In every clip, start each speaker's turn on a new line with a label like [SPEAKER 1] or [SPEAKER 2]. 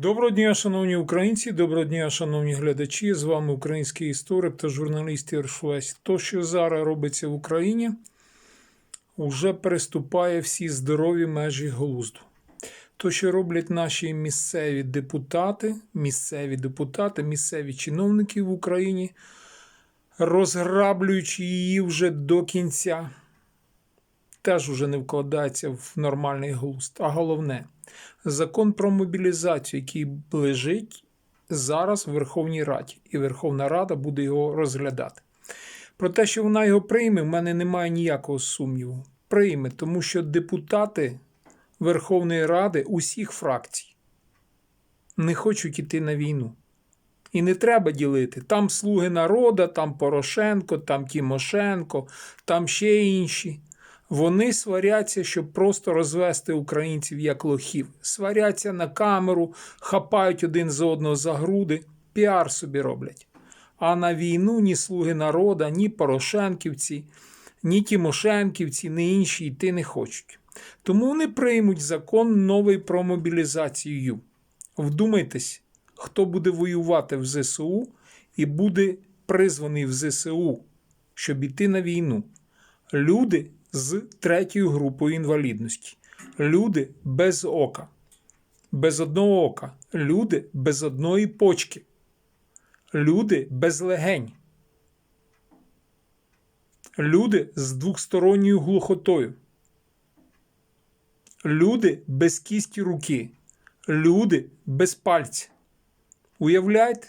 [SPEAKER 1] Доброго дня, шановні українці, доброго дня, шановні глядачі. З вами український історик та журналіст Іршвець. То, що зараз робиться в Україні, уже переступає всі здорові межі глузду. То, що роблять наші місцеві депутати, місцеві депутати, місцеві чиновники в Україні, розграблюючи її вже до кінця, теж уже не вкладається в нормальний глузд. А головне, закон про мобілізацію, який лежить зараз в Верховній Раді, і Верховна Рада буде його розглядати. Про те, що вона його прийме, в мене немає ніякого сумніву. Прийме, тому що депутати Верховної Ради усіх фракцій не хочуть іти на війну. І не треба ділити. Там слуги народа, там Порошенко, там Тимошенко, там ще інші. Вони сваряться, щоб просто розвести українців як лохів. Сваряться на камеру, хапають один за одного за груди, піар собі роблять. А на війну ні слуги народа, ні Порошенківці, ні Тимошенківці, ні інші йти не хочуть. Тому вони приймуть закон новий про мобілізацію. Вдумайтесь, хто буде воювати в ЗСУ і буде призваний в ЗСУ, щоб іти на війну. Люди з третьою групою інвалідності, люди без ока, без одного ока, люди без одної почки, люди без легень, люди з двохсторонньою глухотою, люди без кісті руки, люди без пальця. Уявляєте?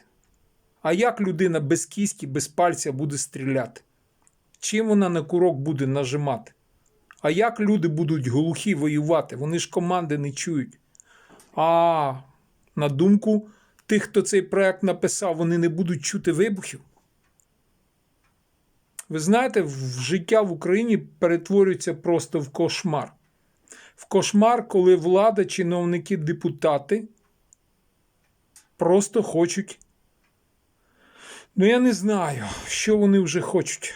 [SPEAKER 1] А як людина без кісті, без пальця буде стріляти? Чим вона на курок буде нажимати? А як люди будуть глухі воювати? Вони ж команди не чують. А на думку тих, хто цей проект написав, вони не будуть чути вибухів. Ви знаєте, життя в Україні перетворюється просто в кошмар. В кошмар, коли влада, чиновники, депутати просто хочуть. Ну, я не знаю, що вони вже хочуть.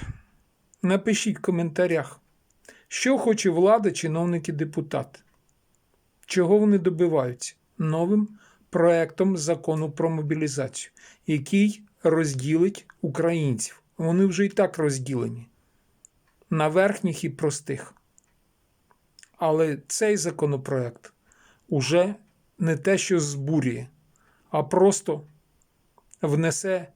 [SPEAKER 1] Напишіть в коментарях, що хоче влада, чиновники, депутати. Чого вони добиваються новим проектом закону про мобілізацію, який розділить українців. Вони вже і так розділені на верхніх і простих. Але цей законопроект уже не те, що збурює, а просто внесе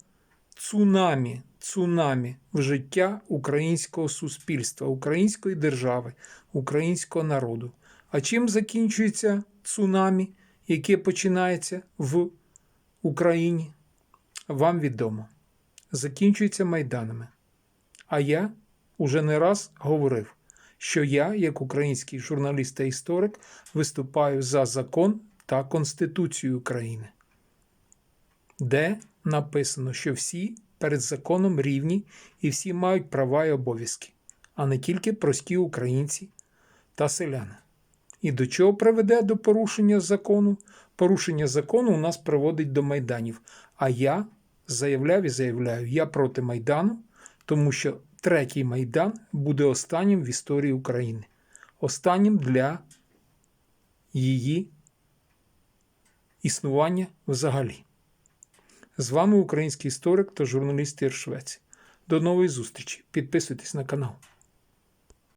[SPEAKER 1] цунамі, цунамі в життя українського суспільства, української держави, українського народу. А чим закінчується цунамі, яке починається в Україні? Вам відомо. Закінчується майданами. А я уже не раз говорив, що я, як український журналіст та історик, виступаю за закон та Конституцію України, де написано, що всі перед законом рівні і всі мають права і обов'язки, а не тільки прості українці та селяни. І до чого приведе до порушення закону? Порушення закону у нас приводить до майданів. А я заявляв і заявляю, я проти Майдану, тому що третій майдан буде останнім в історії України, останнім для її існування взагалі. З вами український історик та журналіст Ір Швець. До нової зустрічі. Підписуйтесь на канал.